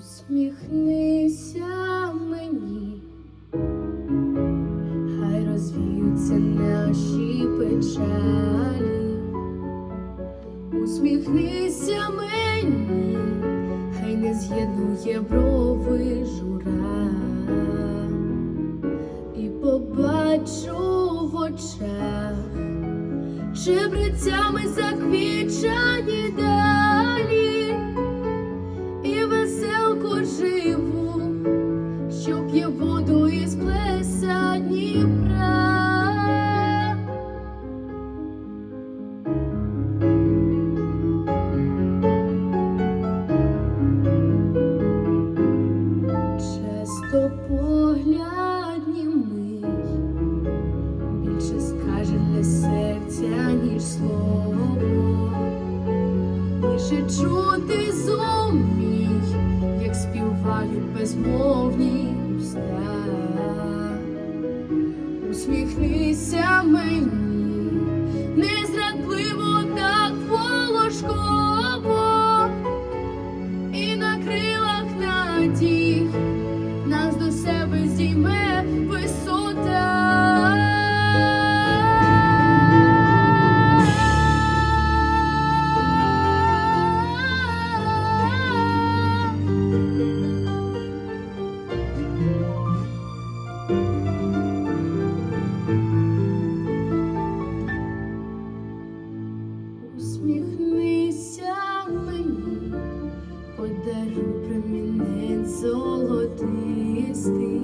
Усміхнися мені, хай розвіються наші печалі, усміхнися мені, хай не з'єднує брови жура, і побачу в очах, чебрецями заквіча. Часто погляд німий більше скаже для серця, ніж слово, лише чути зумій, як співають безмовні уста. Усміхнися мені, Усміхнися мені, подаруй промінець золотистий,